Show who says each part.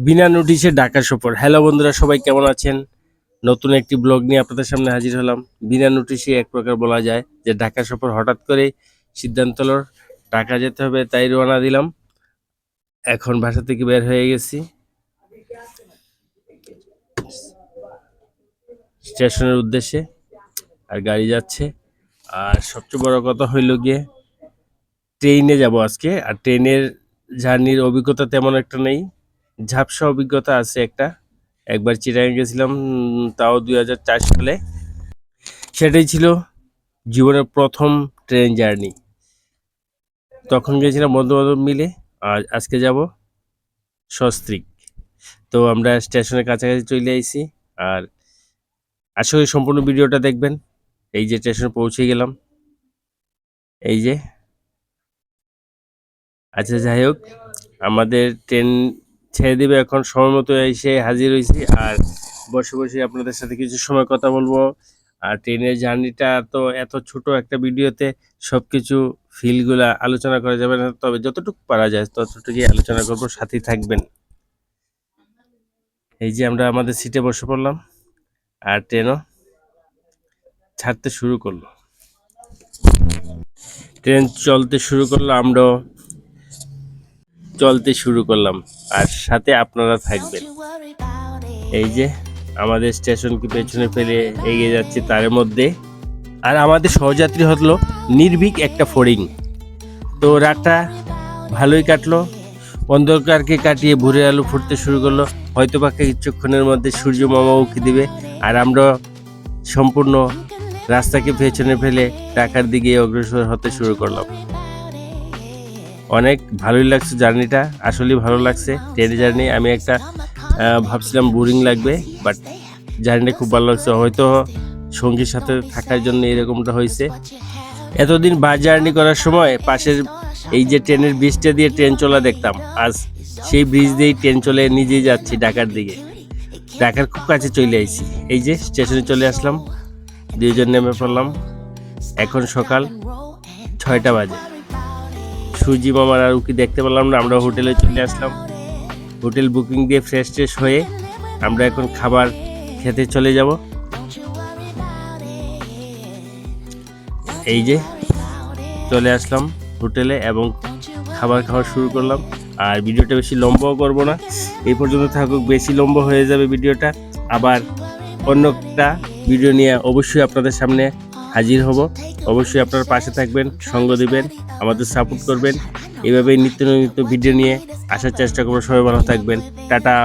Speaker 1: বিনা নোটিশে ঢাকা সফর। হ্যালো বন্ধুরা, সবাই কেমন আছেন? নতুন একটি ব্লগ নিয়ে আপনাদের সামনে হাজির হলাম। বিনা নোটিশে এক প্রকার বলা যায় যে ঢাকা সফর হঠাৎ করে সিদ্ধান্ত হলো, ঢাকা যেতে হবে তাই রওনা দিলাম। এখন বাসা থেকে বের হয়ে গেছি। স্টেশনের উদ্দেশ্যে আর গাড়ি যাচ্ছে। আর সবচেয়ে বড় কথা হইল গিয়ে ট্রেনে যাব আজকে। আর ট্রেনের জার্নির অভিজ্ঞতা তেমন একটা নেই। ঝাপসা অভিজ্ঞতা আছে একটা। একবার চিরাঙ্গে গেছিলাম তাও দুই হাজার চার সালে। সেটাই ছিল জীবনের প্রথম ট্রেন জার্নি। তখন গেছিলাম বন্ধু বান্ধব মিলে আর আজকে যাব সস্ত্রিক। তো আমরা স্টেশনের কাছাকাছি চলে আইছি, আর আশা করি সম্পূর্ণ ভিডিওটা দেখবেন। এই যে স্টেশনে পৌঁছে গেলাম। এই যে। আচ্ছা যাই হোক, আমাদের ট্রেন ছেড়ে দিবে। এখন সময় মতো এসে হাজির হয়েছি। আর বসে বসে আপনাদের সাথে কিছু সময় কথা বলব। আর ট্রেনের জার্নিটা তো এত ছোট একটা ভিডিওতে সব কিছু ফিলগুলা আলোচনা করা যাবে না। তবে যতটুকু পারা যায় ততটুকুই আলোচনা করব। সাথেই থাকবেন। এই যে আমরা আমাদের সিটে বসে পড়লাম। আর ট্রেনও ছাড়তে শুরু করল। ট্রেন চলতে শুরু করল। আমরাও চলতে শুরু করলাম। আর সাথে আপনারা থাকবেন। এই যে আমাদের স্টেশনকে পেছনে ফেলে এগিয়ে যাচ্ছে তার মধ্যে। আর আমাদের সহযাত্রী হলো নির্ভীক একটা ফড়িং। তো রাতটা ভালোই কাটলো। অন্ধকারকে কাটিয়ে ভোরের আলো ফুটতে শুরু করল। হয়তো বা কিছুক্ষণের মধ্যে সূর্য মামা উকি দিবে। আর আমরা সম্পূর্ণ রাস্তাকে পেছনে ফেলে টাকার দিকে অগ্রসর হতে শুরু করলাম। অনেক ভালোই লাগছে জার্নিটা, আসলেই ভালো লাগছে। ট্রেন জার্নি, আমি একটা ভাবছিলাম বোরিং লাগবে, বাট জার্নিটা খুব ভালো লাগছে। হয়তো সঙ্গীর সাথে থাকার জন্য এরকমটা হয়েছে। এতদিন বাস জার্নি করার সময় পাশের এই যে ট্রেনের ব্রিজটা দিয়ে ট্রেন চলা দেখতাম, আজ সেই ব্রিজ দিয়েই ট্রেন চলে নিজেই যাচ্ছি ঢাকার দিকে। ঢাকার খুব কাছে চলে আইছি। এই যে স্টেশনে চলে আসলাম, দুইজন নেমে পড়লাম। এখন সকাল ছয়টা বাজে। সুজি মামার আর উকি দেখতে পেলাম না, আমরা হোটেলে চলে আসলাম। হোটেল বুকিং দিয়ে ফ্রেশ ট্রেশ হয়ে আমরা এখন খাবার খেতে চলে যাব। এই যে চলে আসলাম হোটেলে এবং খাবার খাওয়া শুরু করলাম। আর ভিডিওটা বেশি লম্বাও করব না, এই পর্যন্ত থাকুক, বেশি লম্বা হয়ে যাবে ভিডিওটা। আবার অন্য একটা ভিডিও নিয়ে অবশ্যই আপনাদের সামনে হাজির হব। অবশ্যই আপনার পাশে থাকবেন, সঙ্গ দিবেন, আমাদের সাপোর্ট করবেন। এভাবেই নিত্য নিত্য ভিডিও নিয়ে আসার চেষ্টা করব। সবাই ভালো থাকবেন। টাটা।